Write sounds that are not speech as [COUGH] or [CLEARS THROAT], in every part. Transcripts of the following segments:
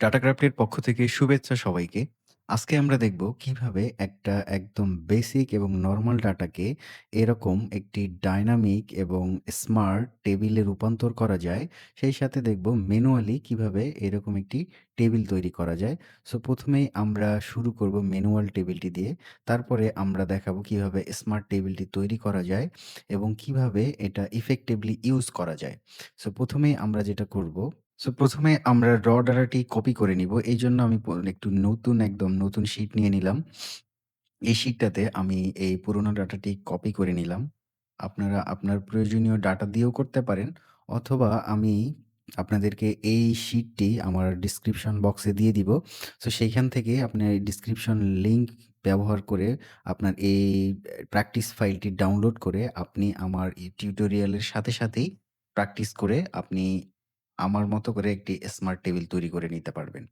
ডাটাক্রাফটের পক্ষ থেকে শুভেচ্ছা সবাইকে। আজকে আমরা দেখব কীভাবে একটা একদম বেসিক এবং নরমাল ডাটাকে এরকম একটি ডাইনামিক এবং স্মার্ট টেবিলে রূপান্তর করা যায়। সেই সাথে দেখব ম্যানুয়ালি কীভাবে এরকম একটি টেবিল তৈরি করা যায়। সো প্রথমেই আমরা শুরু করব ম্যানুয়াল টেবিলটি দিয়ে। তারপরে আমরা দেখাবো কীভাবে স্মার্ট টেবিলটি তৈরি করা যায় এবং কীভাবে এটা ইফেক্টিভলি ইউজ করা যায়। সো প্রথমেই আমরা যেটা করব সো ১ম এ আমরা র ডাটাটি কপি করে নিব। এইজন্য আমি একটু নতুন, একদম নতুন শিট নিয়ে নিলাম। এই শিটটাতে আমি এই পুরোনো ডাটাটি কপি করে নিলাম। আপনারা, আপনার প্রয়োজনীয় ডাটা দিয়েও করতে পারেন, অথবা আমি আপনাদেরকে এই শিটটি আমার ডেসক্রিপশন বক্সে দিয়ে দিব। সো সেইখান থেকে আপনি ডেসক্রিপশন লিঙ্ক ব্যবহার করে আপনার এই প্র্যাকটিস ফাইলটি ডাউনলোড করে আপনি আমার এই টিউটোরিয়ালের সাথে সাথেই প্র্যাকটিস করে আপনি আমার মতো করে একটি স্মার্ট টেবিল তৈরি করে নিতে পারবেন।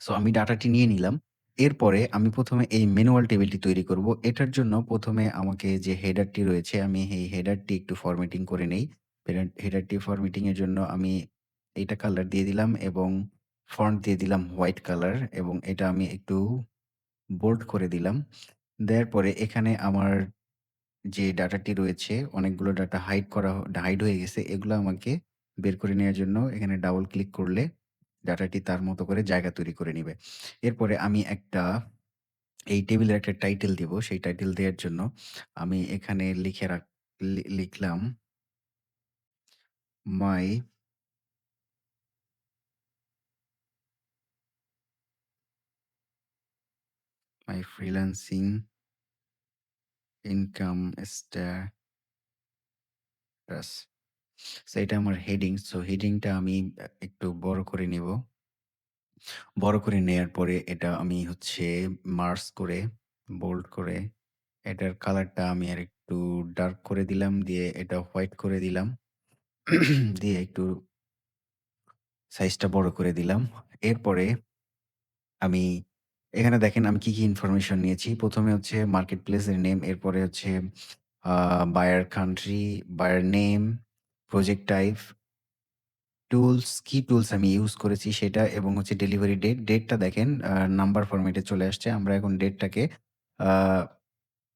সো আমি ডাটাটি নিয়ে নিলাম। এরপরে আমি ১ম এ এই ম্যানুয়াল টেবিলটি তৈরি করব। এটার জন্য ১ম এ আমাকে যে হেডারটি রয়েছে আমি এই হেডারটি একটু ফরম্যাটিং করে নেই। হেডার হেডারটি ফরম্যাটিং এর জন্য আমি এইটা কালার দিয়ে দিলাম এবং ফন্ট দিয়ে দিলাম হোয়াইট কালার এবং এটা আমি একটু বোল্ড করে দিলাম। দেওয়ার পরে এখানে আমার যে ডাটাটি রয়েছে অনেকগুলো ডাটা হাইড করা হাইড হয়ে গেছে। এগুলো আমাকে বের করে নেওয়ার জন্য এখানে ডাবল ক্লিক করলে ডাটাটি তার মতো করে জায়গা তৈরি করে নিবে। এরপরে আমি একটা, এই টেবিলের একটা টাইটেল দিব। সেই টাইটেল দেওয়ার জন্য আমি এখানে লিখে রাখ লিখলাম my my freelancing income status. So এটা আমার হেডিং। সো হেডিংটা আমি একটু বড় করে নিব। বড় করে নেয়ার পরে এটা আমি হচ্ছে মার্জ করে, বোল্ড করে এটার কালারটা আমি আরেকটু ডার্ক করে দিলাম। দিয়ে এটা হোয়াইট করে দিলাম। [CLEARS THROAT] দিয়ে একটু সাইজটা বড় করে দিলাম। এরপরে আমি এখানে দেখেন আমি কি, কি ইনফরমেশন নিয়েছি। প্রথমে হচ্ছে মার্কেট প্লেসের নেম, এরপরে হচ্ছে buyer country, buyer name, project type tools, কি টুলস আমি ইউজ করেছি সেটা এবং হচ্ছে ডেলিভারি ডেট। ডেটটা দেখেন নাম্বার ফরম্যাটে চলে আসছে। আমরা এখন ডেটটাকে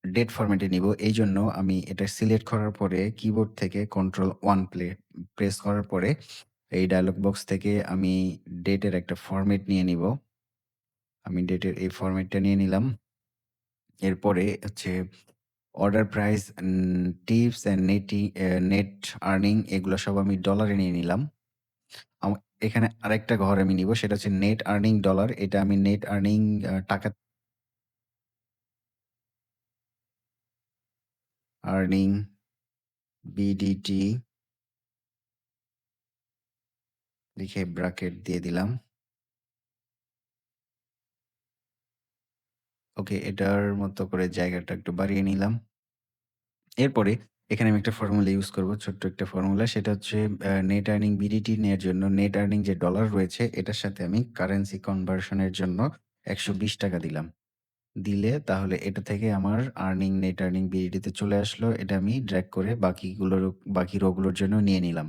ডেট ফরমেটে নিব। এই জন্য আমি এটা সিলেক্ট করার পরে কিবোর্ড থেকে কন্ট্রোল ওয়ান প্লে প্রেস করার পরে এই ডায়লগ বক্স থেকে আমি ডেটের একটা ফরমেট নিয়ে নিব। আমি ডেটের এই ফরমেটটা নিয়ে নিলাম। এরপরে হচ্ছে অর্ডার প্রাইস, টিপস অ্যান্ড নেটি নেট আর্নিং এগুলো সব আমি ডলারে নিয়ে নিলাম। এখানে আরেকটা ঘর আমি নিব সেটা হচ্ছে নেট আর্নিং ডলার। এটা আমি নেট আর্নিং টাকা আর্নিং বিডিটি লিখে ব্র্যাকেট দিয়ে দিলাম। ওকে, এটার মতো করে জায়গাটা একটু বাড়িয়ে নিলাম। এরপরে এখানে আমি একটা ফর্মুলা ইউজ করব। ছোট্ট একটা ফর্মুলা সেটা হচ্ছে নেট আর্নিং বিডিটি নেয়ার জন্য নেট আর্নিং যে ডলার রয়েছে এটার সাথে আমি কারেন্সি কনভার্সন এর জন্য ৳১২০ দিলাম। দিলে তাহলে এটা থেকে আমার আর্নিং নেট আর্নিং বিডিটি তে চলে আসলো। এটা আমি ড্রাগ করে বাকিগুলোর বাকি রো গুলোর জন্য নিয়ে নিলাম।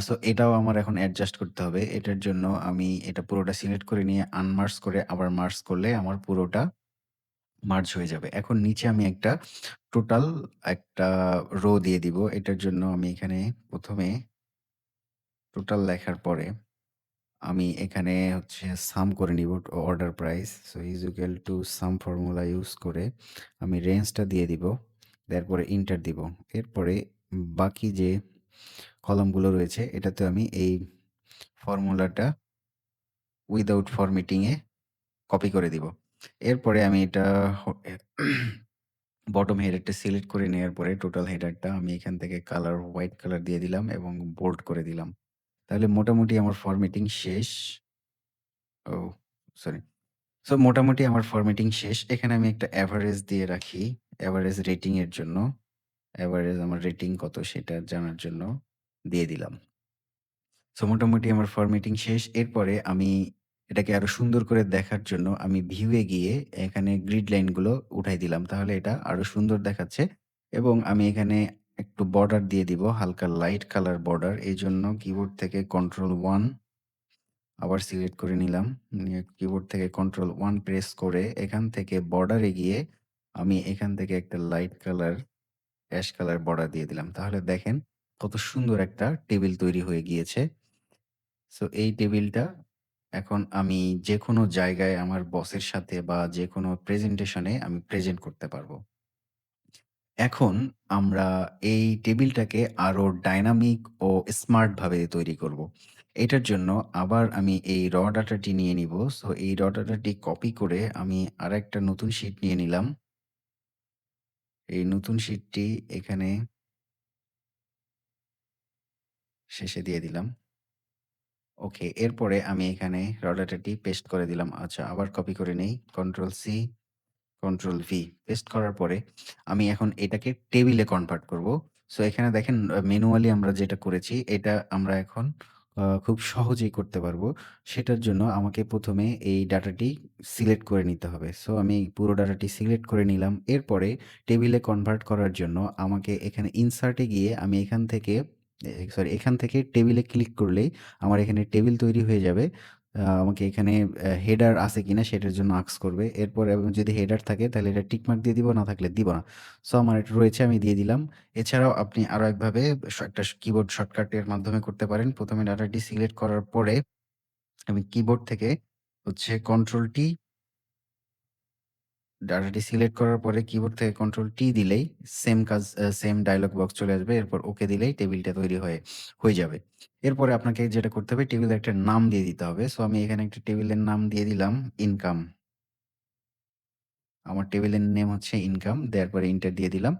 সো এটাও আমার এখন অ্যাডজাস্ট করতে হবে। এটার জন্য আমি এটা পুরোটা সিলেক্ট করে নিয়ে আনমার্জ করে আবার মার্জ করলে আমার পুরোটা মার্জ হয়ে যাবে। এখন নিচে আমি একটা টোটাল একটা রো দিয়ে দিব। এটার জন্য আমি এখানে ১ম এ টোটাল লেখার পরে আমি এখানে হচ্ছে সাম করে নিব order price. So is equal to sum formula use করে আমি রেঞ্জটা দিয়ে দিব। দেওয়ার পরে এন্টার দিব। এরপরে বাকি যে কলামগুলো রয়েছে, এটাতে আমি এই ফর্মুলাটা উইদাউট ফরম্যাটিং কপি করে দিব। এরপরে আমি এটা বটম হেডারটা সিলেক্ট করে নেয়ার পরে টোটাল হেডারটা আমি এখান থেকে কালার হোয়াইট কালার দিয়ে দিলাম এবং বোল্ড করে দিলাম। তাহলে মোটামুটি আমার ফরম্যাটিং শেষ। ও সরি। সো মোটামুটি আমার ফরম্যাটিং শেষ। এখানে আমি একটা এভারেজ দিয়ে রাখি। এভারেজ রেটিং এর জন্য। এভারেজ আমার রেটিং কত সেটা জানার জন্য দিয়ে দিলাম। সো মোটামুটি আমার ফরম্যাটিং শেষ। এরপরে আমি এটাকে আরও সুন্দর করে দেখার জন্য আমি ভিউ এ গিয়ে এখানে গ্রিড লাইনগুলো উঠাই দিলাম। তাহলে এটা আরও সুন্দর দেখাচ্ছে এবং আমি এখানে একটু বর্ডার দিয়ে দিব হালকা লাইট কালার বর্ডার। এই জন্য কিবোর্ড থেকে কন্ট্রোল ওয়ান আবার সিলেক্ট করে নিলাম। নিয়ে কিবোর্ড থেকে কন্ট্রোল ওয়ান প্রেস করে এখান থেকে বর্ডারে গিয়ে আমি এখান থেকে একটা light colour, ash colour border দিয়ে দিলাম। তাহলে দেখেন কত সুন্দর একটা টেবিল তৈরি হয়ে গিয়েছে। সো এই টেবিলটা এখন আমি যেকোনো জায়গায় আমার বসের সাথে বা যেকোনো প্রেজেন্টেশনে আমি প্রেজেন্ট করতে পারব। এখন আমরা এই টেবিলটাকে আরও ডাইনামিক ও স্মার্ট ভাবে তৈরি করব। এটার জন্য আবার আমি এই র ডাটাটি নিয়ে নিব। সো এই র ডাটাটি কপি করে আমি আরেকটা নতুন শিট নিয়ে নিলাম। এই নতুন শিটটি এখানে শেষে দিয়ে দিলাম। ওকে, এরপরে আমি এখানে র ডাটাটি পেস্ট করে দিলাম। আচ্ছা আবার কপি করে নেই। Control C control V paste করার পরে আমি এখন এটাকে টেবিলে কনভার্ট করব। সো এখানে দেখেন ম্যানুয়ালি আমরা যেটা করেছি এটা আমরা এখন খুব সহজেই করতে পারব। সেটার জন্য আমাকে প্রথমে এই ডাটাটি সিলেক্ট করে নিতে হবে। সো আমি পুরো ডাটাটি সিলেক্ট করে নিলাম। এরপরে টেবিলে কনভার্ট করার জন্য আমাকে এখানে ইনসার্টে গিয়ে আমি এখান থেকে সরি এখান থেকে টেবিলে ক্লিক করলেই আমার এখানে টেবিল তৈরি হয়ে যাবে। আমাকে এখানে হেডার আছে কিনা সেটার জন্য আক্স করবে। এরপর যদি হেডার থাকে তাহলে এটা টিকমার্ক দিয়ে দিব, না থাকলে দিব না। সো আমার এটা রয়েছে আমি দিয়ে দিলাম। এছাড়াও আপনি আরও একভাবে একটা কিবোর্ড শর্টকাটের মাধ্যমে করতে পারেন। প্রথমে ডাটাটি সিলেক্ট করার পরে আমি কিবোর্ড থেকে হচ্ছে কন্ট্রোল টি ডাটাটি সিলেক্ট করার পরে কিবোর্ড থেকে কন্ট্রোল টি দিলেই সেম কাজ সেম ডায়লগ বক্স চলে আসবে। এরপর ওকে দিলেই টেবিলটা তৈরি হয়ে হয়ে যাবে। এরপরে আপনাকে যেটা করতে হবে টেবিলের একটা নাম দিয়ে দিতে হবে। সো আমি এখানে একটা টেবিলের নাম দিয়ে দিলাম ইনকাম। আমার টেবিলের নেম হচ্ছে ইনকাম। দেওয়ার পরে এন্টার দিয়ে দিলাম।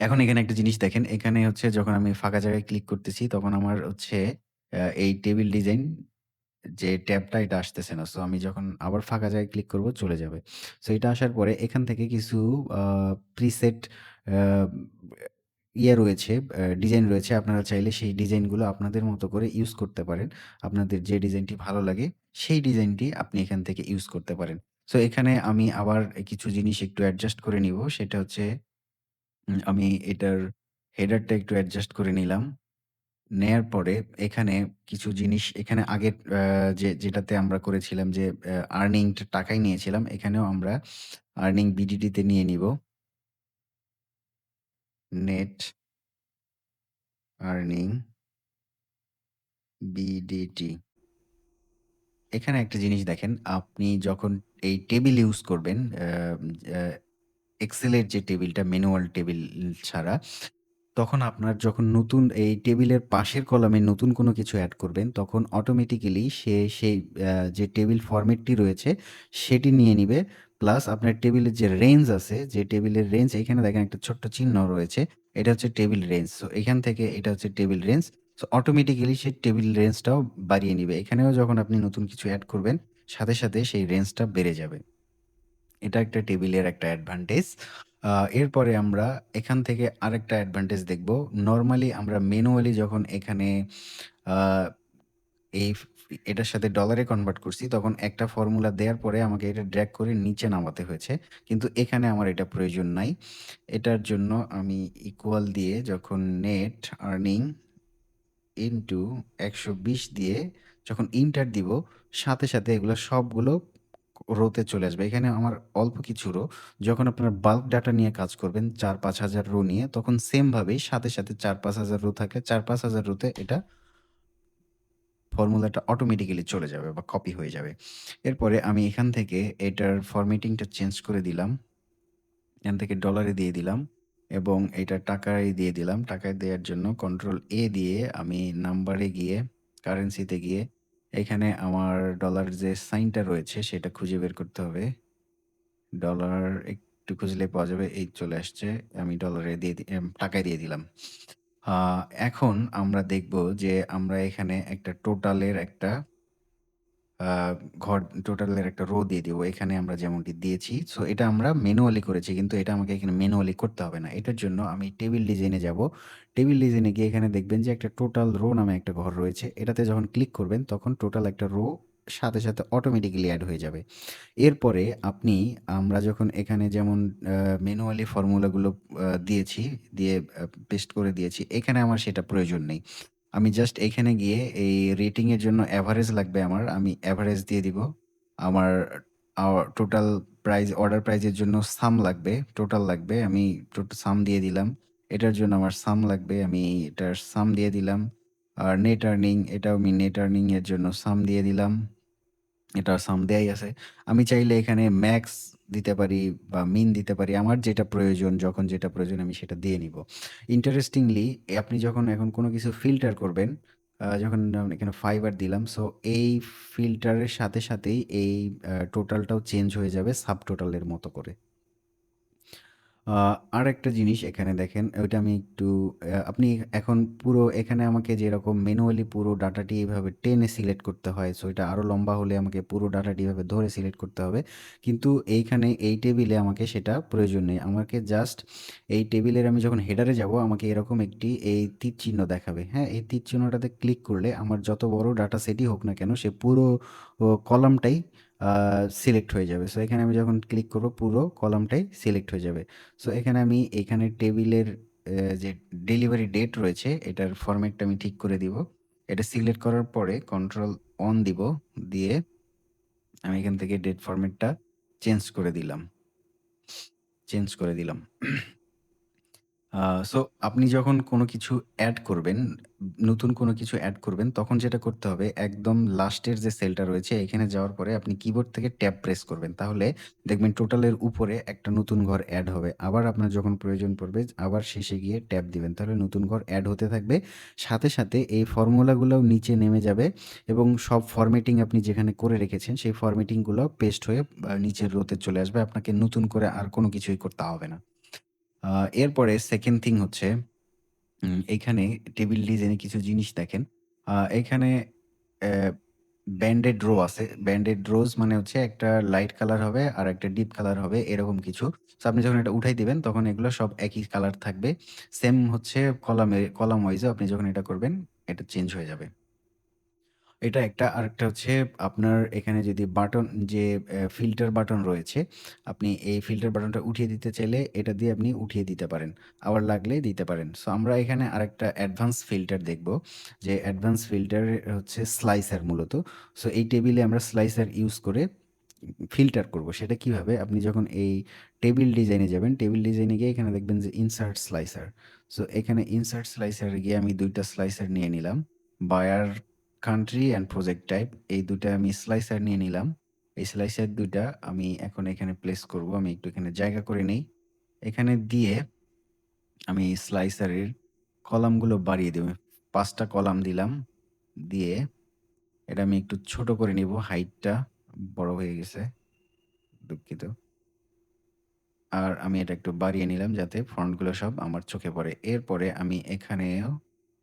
এখন এখানে একটা জিনিস দেখেন, এখানে হচ্ছে যখন আমি ফাঁকা জায়গায় ক্লিক করতেছি তখন আমার হচ্ছে এই টেবিল ডিজাইন যে ট্যাবটা এটা আসতেছে না। সো আমি যখন আবার ফাঁকা জায়গায় ক্লিক করব চলে যাবে। সো এটা আসার পরে এখান থেকে কিছু প্রিসেট ইয়ে রয়েছে, ডিজাইন রয়েছে। আপনারা চাইলে সেই ডিজাইনগুলো আপনাদের মতো করে ইউজ করতে পারেন। আপনাদের যে ডিজাইনটি ভালো লাগে সেই ডিজাইনটি আপনি এখান থেকে ইউজ করতে পারেন। সো এখানে আমি আবার কিছু জিনিস একটু অ্যাডজাস্ট করে নিব। সেটা হচ্ছে আমি এটার হেডারটা একটু অ্যাডজাস্ট করে নিলাম। নেয়ার পরে এখানে কিছু জিনিস এখানে আগের যে যেটাতে আমরা করেছিলাম যে আর্নিং টা টাকায় নিয়েছিলাম। এখানেও আমরা আর্নিং বিডিটি তে নিয়ে নিব। Net earning BDT. এখানে একটা জিনিস দেখেন, আপনি যখন এই টেবিল ইউজ করবেন এক্সেলের যে টেবিলটা ম্যানুয়াল টেবিল ছাড়া, তখন আপনার যখন নতুন এই টেবিলের পাশের কলামে নতুন কোনো কিছু অ্যাড করবেন, তখন অটোমেটিক্যালি সে সেই যে টেবিল ফরমেটটি রয়েছে সেটি নিয়ে নিবে। প্লাস আপনার টেবিলের যে রেঞ্জ আছে, যে টেবিলের রেঞ্জ এখানে দেখেন একটা ছোট্ট চিহ্ন রয়েছে। এটা হচ্ছে টেবিল রেঞ্জ। সো এখান থেকে এটা হচ্ছে টেবিল রেঞ্জ। সো অটোমেটিক্যালি সে টেবিল রেঞ্জটাও বাড়িয়ে নিবে। এখানেও যখন আপনি নতুন কিছু অ্যাড করবেন, সাথে, সাথে সেই রেঞ্জটা বেড়ে যাবে। এটা একটা টেবিলের একটা অ্যাডভান্টেজ। এরপরে আমরা এখান থেকে আরেকটা অ্যাডভান্টেজ দেখব। নর্মালি আমরা ম্যানুয়ালি যখন এখানে এই এটার সাথে ডলারে কনভার্ট করছি তখন একটা ফর্মুলা দেওয়ার পরে আমাকে এটা ড্রাগ করে নিচে নামাতে হয়েছে। কিন্তু এখানে আমার এটা প্রয়োজন নাই। এটার জন্য আমি ইকুয়াল দিয়ে যখন নেট আর্নিং ইনটু ১২০ দিয়ে যখন ইন্টার দিব, সাথে, সাথে এগুলো সবগুলো রোতে চলে আসবে। এখানে আমার অল্প কিছু রো। যখন আপনার বাল্ক ডাটা নিয়ে কাজ করবেন ৪-৫ হাজার রো নিয়ে তখন সেম ভাবেই সাথে, সাথে ৪-৫ হাজার রো থাকলে ৪-৫ হাজার রোতে এটা ফর্মুলাটা অটোমেটিক্যালি চলে যাবে বা কপি হয়ে যাবে। এরপরে আমি এখান থেকে এটার ফরম্যাটিংটা চেঞ্জ করে দিলাম। এখান থেকে ডলারে দিয়ে দিলাম এবং এটা টাকায় দিয়ে দিলাম। টাকায় দেওয়ার জন্য কন্ট্রোল এ দিয়ে আমি নাম্বারে গিয়ে কারেন্সিতে গিয়ে এখানে আমার ডলার যে সাইনটা রয়েছে, সেটা খুঁজে বের করতে হবে। ডলার একটু খুঁজলে পাওয়া যাবে। এই চলে আসছে। আমি ডলারে দিয়ে টাকায় দিয়ে দিলাম। এখন আমরা দেখব যে আমরা এখানে একটা টোটালের একটা ঘর টোটালের একটা রো দিয়ে দিব। এখানে আমরা যেমনটি দিয়েছি। সো এটা আমরা ম্যানুয়ালি করেছি। কিন্তু এটা আমাকে এখানে ম্যানুয়ালি করতে হবে না। এটার জন্য আমি টেবিল ডিজাইনে যাব। টেবিল ডিজাইনে গিয়ে এখানে দেখবেন যে একটা টোটাল রো নামে একটা ঘর রয়েছে। এটাতে যখন ক্লিক করবেন তখন টোটাল একটা রো সাথে, সাথে অটোমেটিক্যালি এড হয়ে যাবে। এরপরে আপনি আমরা যখন এখানে যেমন আ ম্যানুয়ালি ফর্মুলাগুলো দিয়েছি, দিয়ে পেস্ট করে দিয়েছি। এখানে আমার সেটা প্রয়োজন নেই। আমি জাস্ট এখানে গিয়ে এই রেটিং এর জন্য এভারেজ লাগবে আমার। আমি এভারেজ দিয়ে দিব। আমার টোটাল প্রাইস অর্ডার প্রাইজের জন্য সাম লাগবে, টোটাল লাগবে। আমি টোট সাম দিয়ে দিলাম। এটার জন্য আমার সাম লাগবে। আমি এটার সাম দিয়ে দিলাম। আর নেট আর্নিং এটাও আমি নেট আর্নিং এর জন্য সাম দিয়ে দিলাম। এটা সাম দেয়াই আছে। আমি চাইলে এখানে ম্যাক্স দিতে পারি বা মিন দিতে পারি। আমার যেটা প্রয়োজন, যখন যেটা প্রয়োজন আমি সেটা দিয়ে নিব। ইন্টারেস্টিংলি আপনি যখন এখন কোনো কিছু ফিল্টার করবেন, যখন এখানে ফাইবার দিলাম। সো এই ফিল্টারের সাথে সাথেই এই টোটালটাও চেঞ্জ হয়ে যাবে সাব টোটালের মতো করে। আ আরেকটা জিনিস এখানে দেখেন, ওইটা আমি একটু আপনি এখন পুরো এখানে আমাকে যেরকম ম্যানুয়ালি পুরো ডাটাটি এভাবে টেনে সিলেক্ট করতে হয়। সো এটা আরও লম্বা হলে আমাকে পুরো ডাটাটি এভাবে ধরে সিলেক্ট করতে হবে। কিন্তু এইখানে এই টেবিলে আমাকে সেটা প্রয়োজন নেই। আমাকে জাস্ট এই টেবিলের আমি যখন হেডারে যাব আমাকে এরকম একটি এই তীর চিহ্ন দেখাবে। হ্যাঁ? এই তীর চিহ্নটাতে ক্লিক করলে আমার যত বড় ডাটা সেটই হোক না কেন সে পুরো কলামটাই সিলেক্ট হয়ে যাবে। সো এখানে আমি যখন ক্লিক করব, পুরো কলামটাই সিলেক্ট হয়ে যাবে। সো এখানে আমি, এখানে টেবিলের যে ডেলিভারি ডেট রয়েছে, এটার ফরম্যাটটা আমি ঠিক করে দিব। এটা সিলেক্ট করার পরে কন্ট্রোল অন দিব। দিয়ে আমি এখান থেকে ডেট ফরম্যাটটা চেঞ্জ করে দিলাম। চেঞ্জ করে দিলাম। সো আপনি যখন কোনো কিছু এড করবেন, নতুন কোনো কিছু এড করবেন তখন যেটা করতে হবে একদম লাস্টের যে সেলটা রয়েছে এখানে যাওয়ার পরে আপনি কিবোর্ড থেকে ট্যাব প্রেস করবেন। তাহলে দেখবেন টোটালের উপরে একটা নতুন ঘর এড হবে। আবার আপনার যখন প্রয়োজন পড়বে আবার শেষে গিয়ে ট্যাব দিবেন। তাহলে নতুন ঘর এড হতে থাকবে। সাথে, সাথে এই ফর্মুলাগুলোও নিচে নেমে যাবে এবং সব ফরম্যাটিং আপনি যেখানে করে রেখেছেন সেই ফরম্যাটিংগুলো পেস্ট হয়ে নিচের রোতে চলে আসবে। আপনাকে নতুন করে আর কোনো কিছুই করতে হবে না। এরপরে সেকেন্ড থিং হচ্ছে, উম এইখানে টেবিল ডিজাইনে কিছু জিনিস দেখেন। এখানে ব্যান্ডেড রো আছে। ব্যান্ডেড রোজ মানে হচ্ছে একটা লাইট কালার হবে আর একটা ডিপ কালার হবে, এরকম কিছু। সো আপনি যখন এটা উঠাই দিবেন, তখন এগুলো সব একই কালার থাকবে। সেম হচ্ছে কলামে কলাম ওয়াইজও আপনি যখন এটা করবেন, এটা চেঞ্জ হয়ে যাবে। এটা একটা। আরেকটা হচ্ছে আপনার এখানে যদি বাটন যে ফিল্টার বাটন রয়েছে, আপনি এই ফিল্টার বাটনটা উঠিয়ে দিতে চাইলে এটা দিয়ে আপনি উঠিয়ে দিতে পারেন। আবার লাগলে দিতে পারেন। সো আমরা এখানে আরেকটা অ্যাডভান্স ফিল্টার দেখব। যে অ্যাডভান্স ফিল্টার হচ্ছে স্লাইসার মূলত। সো এই টেবিলে আমরা স্লাইসার ইউজ করে ফিল্টার করব। সেটা কীভাবে? আপনি যখন এই টেবিল ডিজাইনে যাবেন, টেবিল ডিজাইনে গিয়ে এখানে দেখবেন যে ইনসার্ট স্লাইসার। সো এখানে ইনসার্ট স্লাইসার গিয়ে আমি ২ টা স্লাইসার নিয়ে নিলাম। Buyer country and project type এই ২ টা আমি স্লাইসার নিয়ে নিলাম। এই স্লাইসার ২ টা আমি এখন এখানে প্লেস করব। আমি একটু এখানে জায়গা করে নেই। এখানে দিয়ে আমি স্লাইসারের কলামগুলো বাড়িয়ে দেব। পাঁচটা কলাম দিলাম। দিয়ে এটা আমি একটু ছোট করে নিব। হাইটটা বড় হয়ে গেছে। দুঃখিত। আর আমি এটা একটু বাড়িয়ে নিলাম যাতে ফ্রন্টগুলো সব আমার চোখে পড়ে। এরপরে আমি এখানেও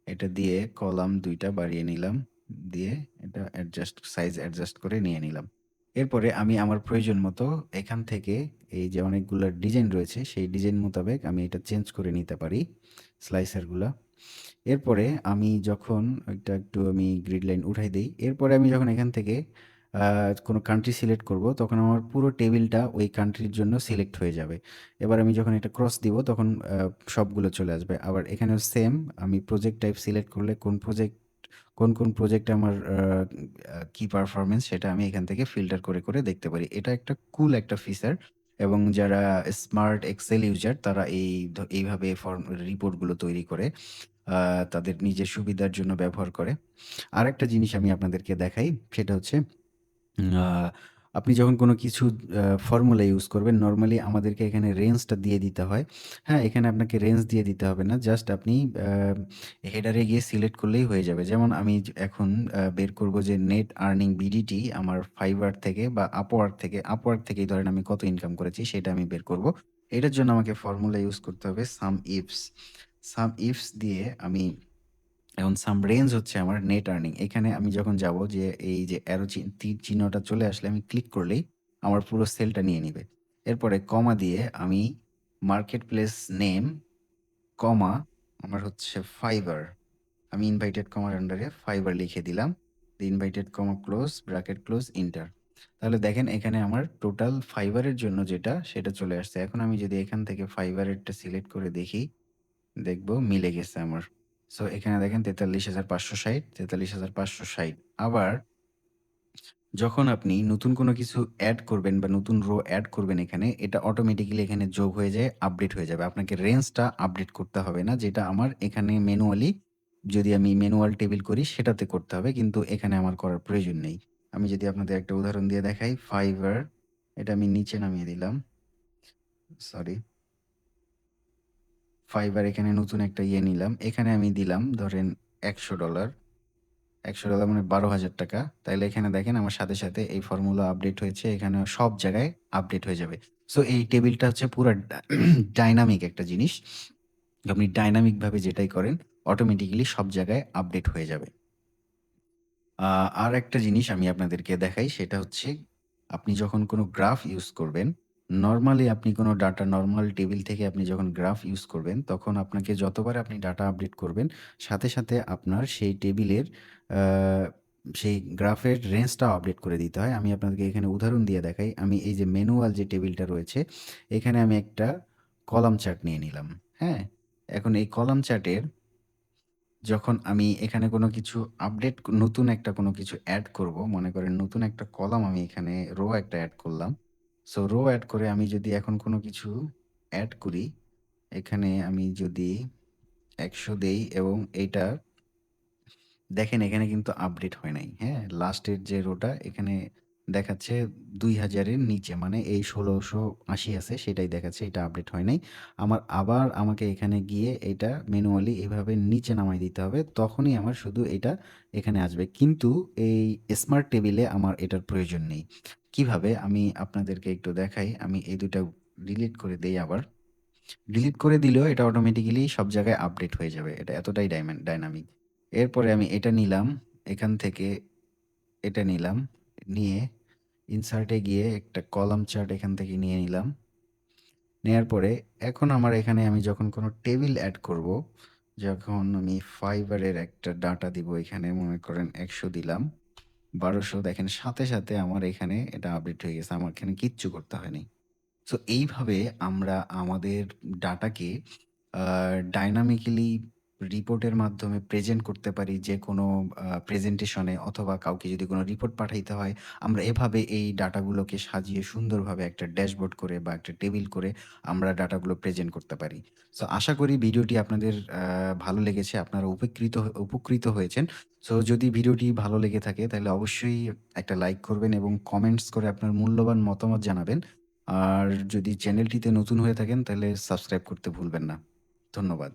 এটা দিয়ে কলাম দুইটা বাড়িয়ে নিলাম। দিয়ে এটা অ্যাডজাস্ট সাইজ অ্যাডজাস্ট করে নিয়ে নিলাম। এরপরে আমি আমার প্রয়োজন মতো এখান থেকে এই যে অনেকগুলা ডিজাইন রয়েছে, সেই ডিজাইন মোতাবেক আমি এটা চেঞ্জ করে নিতে পারি স্লাইসারগুলা। এরপরে আমি যখন এটা একটু আমি গ্রিড লাইন উঠাই দিই, এরপরে আমি যখন এখান থেকে কোনো কান্ট্রি সিলেক্ট করব, তখন আমার পুরো টেবিলটা ওই কান্ট্রির জন্য সিলেক্ট হয়ে যাবে। এবার আমি যখন এটা ক্রস দিব, তখন সবগুলো চলে আসবে। আবার এখানেও সেম আমি প্রজেক্ট টাইপ সিলেক্ট করলে কোন প্রজেক্ট কোন, কোন প্রজেক্টে আমার কি পারফরম্যান্স সেটা আমি এখান থেকে ফিল্টার করে, করে দেখতে পারি। এটা একটা কুল একটা ফিচার এবং যারা স্মার্ট এক্সেল ইউজার তারা এই এইভাবে ফর্ম রিপোর্টগুলো তৈরি করে তাদের নিজের সুবিধার জন্য ব্যবহার করে। আর একটা জিনিস আমি আপনাদেরকে দেখাই সেটা হচ্ছে আপনি যখন কোনো কিছু ফর্মুলা ইউজ করবেন নর্মালি আমাদেরকে এখানে রেঞ্জটা দিয়ে দিতে হয়। হ্যাঁ? এখানে আপনাকে রেঞ্জ দিয়ে দিতে হবে না। জাস্ট আপনি হেডারে গিয়ে সিলেক্ট করলেই হয়ে যাবে। যেমন আমি এখন বের করব যে নেট আর্নিং বিডিটি আমার ফাইবার থেকে বা আপওয়ার্ক থেকে আপওয়ার্ক থেকেই ধরেন আমি কত ইনকাম করেছি, সেটা আমি বের করব। এটার জন্য আমাকে ফর্মুলা ইউজ করতে হবে সাম ইফস। সাম ইফস দিয়ে আমি এখন সাম রেঞ্জ হচ্ছে আমার নেট আর্নিং। এখানে আমি যখন যাব যে এই যে অ্যারো তীর চিহ্নটা চলে আসলে আমি ক্লিক করলেই আমার পুরো সেলটা নিয়ে নিবে। এরপরে কমা দিয়ে আমি মার্কেট প্লেস নেম, কমা আমার হচ্ছে ফাইবার। আমি ইনভাইটেড কমার আন্ডারে ফাইবার লিখে দিলাম। Invited comma close, bracket close, enter তাহলে দেখেন এখানে আমার টোটাল ফাইবারের জন্য যেটা সেটা চলে আসছে। এখন আমি যদি এখান থেকে ফাইবারেরটা সিলেক্ট করে দেখি, দেখব মিলে গেছে আমার। সো এখানে দেখেন ৪৩,৫৬০, ৪৩,৫৬০ আবার যখন আপনি নতুন কোনো কিছু অ্যাড করবেন বা নতুন রো অ্যাড করবেন এখানে, এটা অটোমেটিক্যালি এখানে যোগ হয়ে যায়, আপডেট হয়ে যাবে। আপনাকে রেঞ্জটা আপডেট করতে হবে না। যেটা আমার এখানে ম্যানুয়ালি যদি আমি ম্যানুয়াল টেবিল করি সেটাতে করতে হবে। কিন্তু এখানে আমার করার প্রয়োজন নেই। আমি যদি আপনাদের একটা উদাহরণ দিয়ে দেখাই, Fiverr এটা আমি নিচে নামিয়ে দিলাম। সরি। Fiverr এখানে নতুন একটা ইয়ে নিলাম। এখানে আমি দিলাম ধরেন $১০০ $১০০ মানে ৳১২,০০০ তাইলে এখানে দেখেন আমার সাথে, সাথে এই ফর্মুলা আপডেট হয়েছে। এখানে সব জায়গায় আপডেট হয়ে যাবে। সো এই টেবিলটা হচ্ছে পুরো ডা [CLEARS THROAT] ডায়নামিক একটা জিনিস। আপনি ডায়নামিক ভাবে যেটাই করেন অটোমেটিক্যালি সব জায়গায় আপডেট হয়ে যাবে। আর একটা জিনিস আমি আপনাদেরকে দেখাই সেটা হচ্ছে আপনি যখন কোনো গ্রাফ ইউজ করবেন, নরমালি আপনি কোনো ডাটা নর্মাল টেবিল থেকে আপনি যখন গ্রাফ ইউজ করবেন, তখন আপনাকে যতবার আপনি ডাটা আপডেট করবেন, সাথে, সাথে আপনার সেই টেবিলের সেই গ্রাফের রেঞ্জটাও আপডেট করে দিতে হয়। আমি আপনাদেরকে এখানে উদাহরণ দিয়ে দেখাই। আমি এই যে ম্যানুয়াল যে টেবিলটা রয়েছে, এখানে আমি একটা কলাম চার্ট নিয়ে নিলাম। হ্যাঁ? এখন এই কলাম চার্টের যখন আমি এখানে কোনো কিছু আপডেট নতুন একটা কোনো কিছু অ্যাড করব, মনে করেন নতুন একটা কলাম আমি এখানে রো একটা অ্যাড করলাম। সো রো অ্যাড করে আমি যদি এখন কোনো কিছু অ্যাড করি, এখানে আমি যদি ১০০ দেই এবং এইটা দেখেন এখানে কিন্তু আপডেট হয় নাই। হ্যাঁ? লাস্টের যে রোটা এখানে দেখাচ্ছে দুই হাজারের নিচে মানে এই ১৬৮০ আছে, সেটাই দেখাচ্ছে। এটা আপডেট হয় নাই। আমার আবার আমাকে এখানে গিয়ে এটা ম্যানুয়ালি এভাবে নিচে নামায় দিতে হবে। তখনই আমার শুধু এটা এখানে আসবে। কিন্তু এই স্মার্ট টেবিলে আমার এটার প্রয়োজন নেই। কীভাবে? আমি আপনাদেরকে একটু দেখাই। আমি এই ২ টা ডিলিট করে দেই আবার। ডিলিট করে দিলেও এটা অটোমেটিক্যালি সব জায়গায় আপডেট হয়ে যাবে। এটা এতটাই ডাইমেন ডায়নামিক। এরপরে আমি এটা নিলাম। এখান থেকে এটা নিলাম। নিয়ে ইনসার্ট গিয়ে একটা কলাম চার্ট এখান থেকে নিয়ে নিলাম। নেয়ার পরে এখন আমার এখানে আমি যখন কোনো টেবিল অ্যাড করব, যখন আমি ফাইবারের একটা ডাটা দিব এখানে মনে করেন ১০০ দিলাম। বারোশো দেখেন সাথে, সাথে আমার এখানে এটা আপডেট হয়ে গেছে। আমার এখানে কিচ্ছু করতে হয়নি। সো এইভাবে আমরা আমাদের ডাটাকে আ ডায়নামিক্যালি রিপোর্টের মাধ্যমে প্রেজেন্ট করতে পারি যে কোনো প্রেজেন্টেশনে অথবা কাউকে যদি কোনো রিপোর্ট পাঠাইতে হয়, আমরা এভাবে এই ডাটাগুলোকে সাজিয়ে সুন্দরভাবে একটা ড্যাশবোর্ড করে বা একটা টেবিল করে আমরা ডাটাগুলো প্রেজেন্ট করতে পারি। সো আশা করি ভিডিওটি আপনাদের ভালো লেগেছে। আপনারা উপকৃত উপকৃত হয়েছেন। সো যদি ভিডিওটি ভালো লেগে থাকে তাহলে অবশ্যই একটা লাইক করবেন এবং কমেন্টস করে আপনার মূল্যবান মতামত জানাবেন। আর যদি চ্যানেলটিতে নতুন হয়ে থাকেন তাহলে সাবস্ক্রাইব করতে ভুলবেন না। ধন্যবাদ।